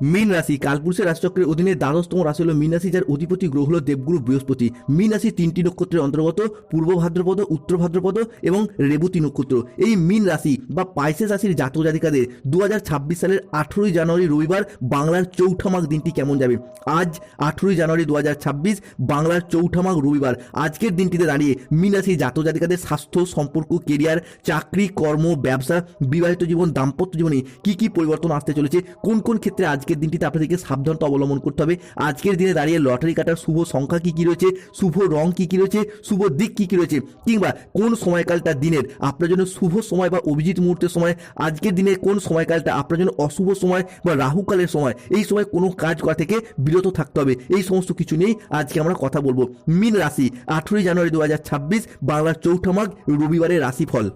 মীন রাশি, কালপুরুষের রাশিচক্রের অধীনে দ্বাদশতম রাশি হল মীন রাশি, যার অধিপতি গ্রহ হল দেবগুরু বৃহস্পতি। মীন রাশি তিনটি নক্ষত্রের অন্তর্গত, পূর্ব ভাদ্রপদ, উত্তর ভাদ্রপদ এবং রেবতী নক্ষত্র। এই মীন রাশি বা পাইসেস রাশির জাতক জাতিকাদের দু হাজার ছাব্বিশ সালের আঠেরোই জানুয়ারি রবিবার বাংলার চৌঠা মাঘ দিনটি কেমন যাবে? আজ আঠেরোই জানুয়ারি দু হাজার ছাব্বিশ, বাংলার চৌঠা মাঘ রবিবার। আজকের দিনটিতে দাঁড়িয়ে মীন রাশি জাতক জাতিকাদের স্বাস্থ্য, সম্পর্ক, কেরিয়ার, চাকরি, কর্ম, ব্যবসা, বিবাহিত জীবন, দাম্পত্য জীবনে কি কি পরিবর্তন আসতে চলেছে, কোন কোন ক্ষেত্রে আজকের দিনটিতে আপনাদেরকে সাবধানতা অবলম্বন করতে হবে। আজকের দিনে দাঁড়িয়ে লটারি কাটার শুভ সংখ্যা কি কি রয়েছে? শুভ রং কি কি রয়েছে? শুভ দিক কি কি রয়েছে? কিংবা কোন সময়কালটা দিনের? আপনার জন্য শুভ সময় বা অভিজিৎ মুহূর্তের সময়, আজকের দিনে কোন সময়কালটা আপনার জন্য অশুভ সময় বা রাহুকালের সময়? এই সময় কোনো কাজ করা থেকে বিরত থাকতে হবে। এই সমস্ত কিছু নিয়েই আজকে আমরা কথা বলব। মিন রাশি, আঠেরোই জানুয়ারি দু হাজার ছাব্বিশ, বাংলার চৌঠা মাঘ, রবিবারের রাশিফল।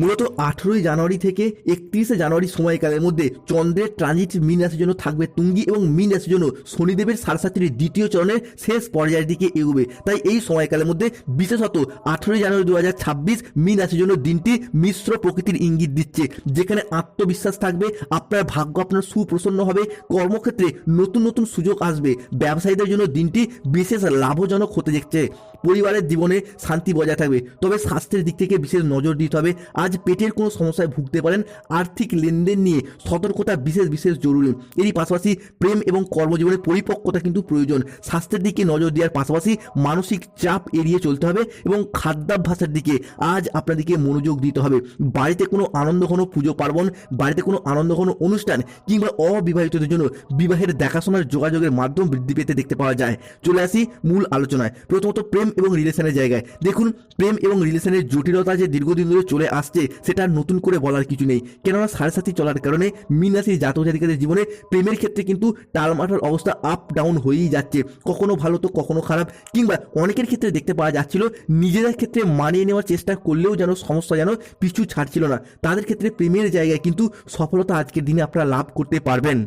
মূলত আঠেরোই জানুয়ারি থেকে একত্রিশে জানুয়ারি সময়কালের মধ্যে চন্দ্রের ট্রানজিট মিন রাশির জন্য থাকবে তুঙ্গি এবং মিন রাশির জন্য শনিদেবের সারসাতির দ্বিতীয় চরণের শেষ পর্যায়ের দিকে এগোবে। তাই এই সময়কালের মধ্যে বিশেষত আঠেরোই জানুয়ারি দু হাজার ছাব্বিশ মিন রাশির জন্য দিনটি মিশ্র প্রকৃতির ইঙ্গিত দিচ্ছে, যেখানে আত্মবিশ্বাস থাকবে, আপনার ভাগ্য আপনার সুপ্রসন্ন হবে, কর্মক্ষেত্রে নতুন নতুন সুযোগ আসবে, ব্যবসায়ীদের জন্য দিনটি বিশেষ লাভজনক হতে দেখছে। পরিবারের জীবনে শান্তি বজায় থাকবে। তবে স্বাস্থ্যের দিক থেকে বিশেষ নজর দিতে হবে। আজ পেটের কোনো সমস্যায় ভুগতে পারেন। আর্থিক লেনদেন নিয়ে সতর্কতা বিশেষ বিশেষ জরুরি। এরই পাশাপাশি প্রেম এবং কর্মজীবনে পরিপক্কতা কিন্তু প্রয়োজন। স্বাস্থ্যের দিকে নজর দেওয়ার পাশাপাশি মানসিক চাপ এড়িয়ে চলতে হবে এবং খাদ্যাভ্যাসের দিকে আজ আপনাদেরকে মনোযোগ দিতে হবে। বাড়িতে কোনো আনন্দ ঘন পুজো পার্বণ, বাড়িতে কোনো আনন্দ ঘন অনুষ্ঠান কিংবা অবিবাহিতদের জন্য বিবাহের দেখাশোনার যোগাযোগের মাধ্যম বৃদ্ধি পেতে দেখতে পাওয়া যায়। চলে আসি মূল আলোচনায়। প্রথমত প্রেম এবং রিলেশনের জায়গায়। দেখুন, প্রেম এবং রিলেশনের জটিলতা যে দীর্ঘদিন ধরে চলে আসছে, সেটা নতুন করে বলার কিছু নেই। কেননা সাড়ে সাথী চলার কারণে মীন রাশির জাতক জাতিকাদের জীবনে প্রেমের ক্ষেত্রে কিন্তু টালমাটাল অবস্থা আপ ডাউন হয়েই যাচ্ছে। কখনো ভালো তো কখনো খারাপ। কিংবা অনেকের ক্ষেত্রে দেখতে পাওয়া যাচ্ছিল, নিজেদের ক্ষেত্রে মানিয়ে নেওয়ার চেষ্টা করলেও যেন সমস্যা যেন পিছু ছাড়ছিল না। তাদের ক্ষেত্রে প্রেমের জায়গায় কিন্তু সফলতা আজকের দিনে আপনারা লাভ করতে পারবেন।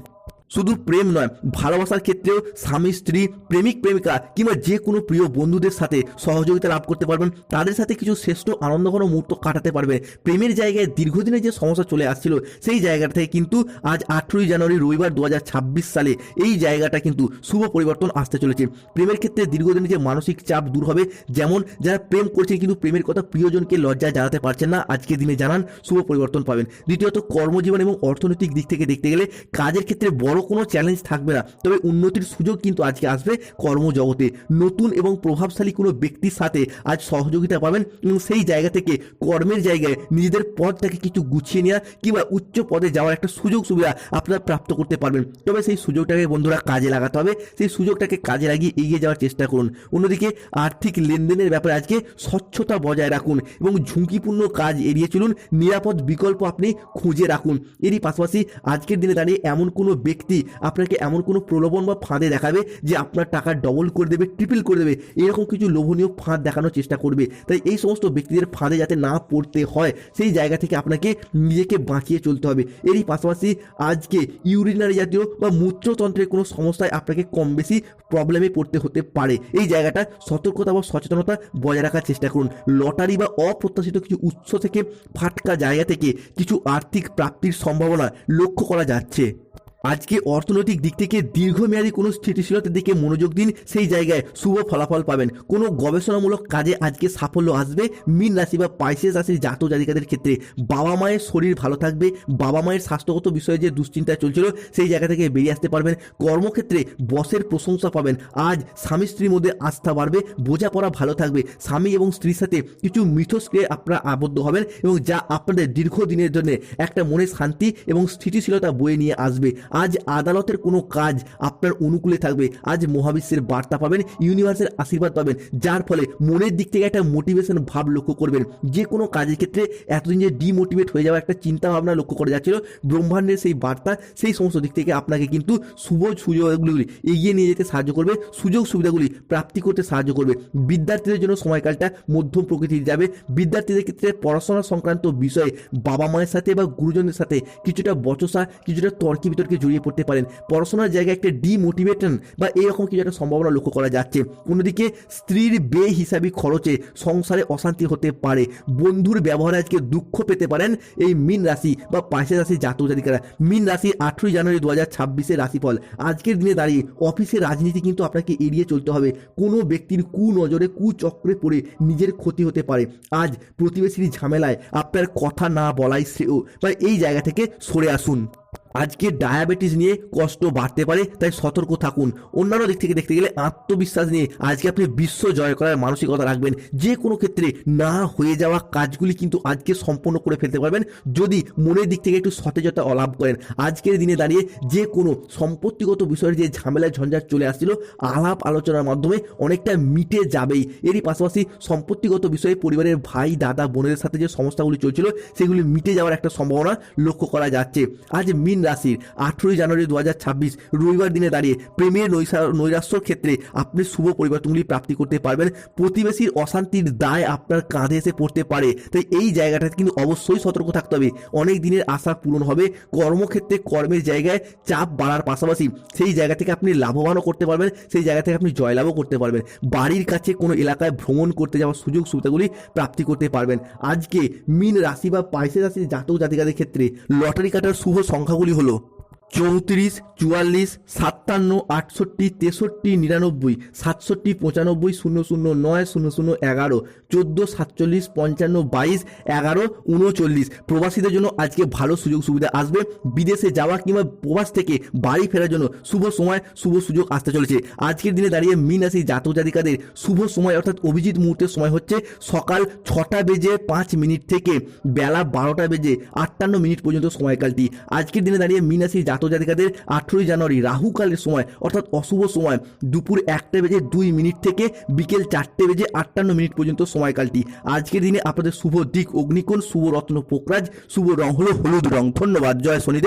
শুধু প্রেম নয়, ভালোবাসার ক্ষেত্রেও স্বামী, স্ত্রী, প্রেমিক, প্রেমিকা কিংবা যে কোনো প্রিয় বন্ধুদের সাথে সহযোগিতা লাভ করতে পারবেন। তাদের সাথে কিছু শ্রেষ্ঠ আনন্দঘন মুহূর্ত কাটাতে পারবেন প্রেমের জায়গায় দীর্ঘদিনের যে সমস্যা চলে আসছিল, সেই জায়গাটা থেকে কিন্তু আজ আঠেরোই জানুয়ারি রবিবার দু হাজার ছাব্বিশ সালে এই জায়গাটা কিন্তু শুভ পরিবর্তন আসতে চলেছে। প্রেমের ক্ষেত্রে দীর্ঘদিনের যে মানসিক চাপ দূর হবে, যেমন যারা প্রেম করছেন কিন্তু প্রেমের কথা প্রিয়জনকে লজ্জা জানাতে পারছেন না আজকের দিনে জানান, শুভ পরিবর্তন পাবেন। দ্বিতীয়ত, কর্মজীবন এবং অর্থনৈতিক দিক থেকে দেখতে গেলে কাজের ক্ষেত্রে বড় কোনো চ্যালেঞ্জ থাকবে না। তবে উন্নতির সুযোগ কিন্তু আজকে আসবে কর্মজগতে। নতুন এবং প্রভাবশালী কোনো ব্যক্তির সাথে আজ সহযোগিতা পাবেন এবং সেই জায়গা থেকে কর্মের জায়গায় নিজেদের পদটাকে কিছু গুছিয়ে নেওয়া কিংবা উচ্চ পদে যাওয়ার একটা সুযোগ সুবিধা আপনারা প্রাপ্ত করতে পারবেন। তবে সেই সুযোগটাকে বন্ধুরা কাজে লাগাতে হবে। সেই সুযোগটাকে কাজে লাগিয়ে এগিয়ে যাওয়ার চেষ্টা করুন। অন্যদিকে আর্থিক লেনদেনের ব্যাপারে আজকে স্বচ্ছতা বজায় রাখুন এবং ঝুঁকিপূর্ণ কাজ এড়িয়ে চলুন। নিরাপদ বিকল্প আপনি খুঁজে রাখুন। এরই পাশাপাশি আজকের দিনে দাঁড়িয়ে এমন কোনো ব্যক্তি আপনাকে এমন কোনো প্রলোভন বা ফাঁদে দেখাবে যে আপনার টাকা ডবল করে দেবে ট্রিপল করে দেবে, এরকম কিছু লোভনীয় ফাঁদ দেখানোর চেষ্টা করবে। তাই এই সমস্ত ব্যক্তিদের ফাঁদে যাতে না পড়তে হয়, সেই জায়গা থেকে আপনাকে নিজেকে বাঁচিয়ে চলতে হবে। এরই পাশাপাশি আজকে ইউরিনারি জাতীয় বা মূত্রতন্ত্রের কোনো সমস্যায় আপনাকে কম বেশি প্রবলেমে পড়তে হতে পারে। এই জায়গাটা সতর্কতা বা সচেতনতা বজায় রাখার চেষ্টা করুন। লটারি বা অপ্রত্যাশিত কিছু উৎস থেকে ফাটকা জায়গা থেকে কিছু আর্থিক প্রাপ্তির সম্ভাবনা লক্ষ্য করা যাচ্ছে। আজকে অর্থনৈতিক দিক থেকে দীর্ঘমেয়াদী কোনো স্থিতিশীলতার দিকে মনোযোগ দিন সেই জায়গায় শুভ ফলাফল পাবেন। কোনো গবেষণামূলক কাজে আজকে সাফল্য আসবে মিন রাশি বা পাইসেস রাশির জাত জাতিকাদের ক্ষেত্রে। বাবা মায়ের শরীর ভালো থাকবে, বাবা মায়ের স্বাস্থ্যগত বিষয়ে যে দুশ্চিন্তা চলছিল সেই জায়গা থেকে বেরিয়ে আসতে পারবেন। কর্মক্ষেত্রে বসের প্রশংসা পাবেন। আজ স্বামী স্ত্রীর মধ্যে আস্থা বাড়বে, বোঝাপড়া ভালো থাকবে। স্বামী এবং স্ত্রীর সাথে কিছু মিথস্ক্রিয়ায় আপনারা আবদ্ধ হবেন এবং যা আপনাদের দীর্ঘদিনের জন্য একটা মনে শান্তি এবং স্থিতিশীলতা বয়ে নিয়ে আসবে। আজ আদালতের কোনো কাজ আপনার অনুকূলে থাকবে। আজ মহাবিশ্বের বার্তা পাবেন ইউনিভার্সের আশীর্বাদ পাবেন। যার ফলে মনের দিক থেকে একটা মোটিভেশন ভাব লক্ষ্য করবেন। যে কোনো কাজের ক্ষেত্রে এতদিন যে ডিমোটিভেট হয়ে যাওয়া একটা চিন্তা ভাবনা লক্ষ্য করা যাচ্ছিল, ব্রহ্মাণ্ডের সেই বার্তা, সেই সমস্ত দিক থেকে আপনাকে কিন্তু শুভ সুযোগগুলি এগিয়ে নিয়ে যেতে সাহায্য করবে, সুযোগ সুবিধাগুলি প্রাপ্তি করতে সাহায্য করবে। বিদ্যার্থীদের জন্য সময়কালটা মধ্যম প্রকৃতির যাবে। বিদ্যার্থীদের ক্ষেত্রে পড়াশোনা সংক্রান্ত বিষয়ে বাবা মায়ের সাথে বা গুরুজনদের সাথে কিছুটা বচসা, কিছুটা তর্কি বিতর্কে জড়িয়ে পড়তে পারেন। পড়াশোনার জায়গায় একটা ডিমোটিভেশন বা এরকম কিছু একটা সম্ভাবনা লক্ষ্য করা যাচ্ছে। অন্যদিকে, স্ত্রীর বে হিসাবে খরচে সংসারে অশান্তি হতে পারে। বন্ধুর ব্যবহারে আজকে দুঃখ পেতে পারেন এই মিন রাশি বা পাশের রাশি জাতক জাতিকারা। মিন রাশি আঠেরোই জানুয়ারি দু হাজার ছাব্বিশের রাশিফল। আজকের দিনে দাঁড়িয়ে অফিসের রাজনীতি কিন্তু আপনাকে এড়িয়ে চলতে হবে। কোনো ব্যক্তির কুনজরে, কুচক্রে পড়ে নিজের ক্ষতি হতে পারে। আজ প্রতিবেশীর ঝামেলায় আপনার কথা না বলাই শ্রেয়। বা এই জায়গা থেকে সরে আসুন। আজকে ডায়াবেটিস নিয়ে কষ্ট বাড়তে পারে, তাই সতর্ক থাকুন। অন্যান্য দিক থেকে দেখতে গেলে আত্মবিশ্বাস নিয়ে আজকে আপনি বিশ্ব জয় করার মানসিকতা রাখবেন। যে কোনো ক্ষেত্রে না হয়ে যাওয়া কাজগুলি কিন্তু আজকে সম্পন্ন করে ফেলতে পারবেন। যদি মনের দিক থেকে একটু সতেজতা অলাভ করেন, আজকের দিনে দাঁড়িয়ে যে কোনো সম্পত্তিগত বিষয়ের যে ঝামেলা ঝঞ্ঝাট চলে আসছিল, আলাপ আলোচনার মাধ্যমে অনেকটা মিটে যাবেই। এরই পাশাপাশি সম্পত্তিগত বিষয়ে পরিবারের ভাই, দাদা বোনের সাথে যে সমস্যাগুলি চলছিল, সেগুলি মিটে যাওয়ার একটা সম্ভাবনা লক্ষ্য করা যাচ্ছে। আজ মিন রাশির আঠেরোই জানুয়ারি দু হাজার ছাব্বিশ রবিবার দিনে দাঁড়িয়ে প্রেমের নৈরাশ্যর ক্ষেত্রে আপনি শুভ পরিবর্তনগুলি প্রাপ্তি করতে পারবেন। প্রতিবেশীর অশান্তির দায় আপনার কাঁধে এসে পড়তে পারে। তাই এই জায়গাটাতে কিন্তু অবশ্যই সতর্ক থাকতে হবে। অনেক দিনের আশা পূরণ হবে। কর্মক্ষেত্রে কর্মের জায়গায় চাপ বাড়ার পাশাপাশি সেই জায়গা থেকে আপনি লাভবানও করতে পারবেন। সেই জায়গা থেকে আপনি জয়লাভও করতে পারবেন। বাড়ির কাছে কোনো এলাকায় ভ্রমণ করতে যাওয়ার সুযোগ সুবিধাগুলি প্রাপ্তি করতে পারবেন। আজকে মিন রাশি বা পাইসে রাশির জাতক জাতিকাদের ক্ষেত্রে লটারি কাটার শুভ সংখ্যাগুলি হলো চৌত্রিশ, চুয়াল্লিশ, সাতান্ন, আটষট্টি, তেষট্টি, নিরানব্বই, সাতষট্টি, পঁচানব্বই, শূন্য শূন্য নয়, শূন্য শূন্য এগারো, চোদ্দ, সাতচল্লিশ, পঞ্চান্ন, বাইশ, এগারো, উনচল্লিশ। প্রবাসীদের জন্য আজকে ভালো সুযোগ সুবিধা আসবে। বিদেশে যাওয়া কিংবা প্রবাস থেকে বাড়ি ফেরার জন্য শুভ সময়, শুভ সুযোগ আসতে চলেছে। আজকের দিনে দাঁড়িয়ে মিন রাশি জাতক জাতিকাদের শুভ সময় অর্থাৎ অভিজিৎ মুহূর্তের সময় হচ্ছে সকাল ছটা বেজে পাঁচ মিনিট থেকে বেলা বারোটা বেজে আটান্ন মিনিট পর্যন্ত সময়কালটি। আজকের দিনে দাঁড়িয়ে মিন রাশি জাতক জাতিকাদের আঠেরোই জানুয়ারি, রাহুকালের সময়, অর্থাৎ অশুভ সময়, দুপুর একটা বেজে দুই মিনিট থেকে বিকেল চারটে বেজে আটান্ন মিনিট পর্যন্ত সময়কালটি। আজকের দিনে আপনাদের শুভ দিক, অগ্নিকোণ, শুভ রত্ন পোকরাজ, শুভ রং হলো হলুদ রং। ধন্যবাদ। জয় শনিদেব।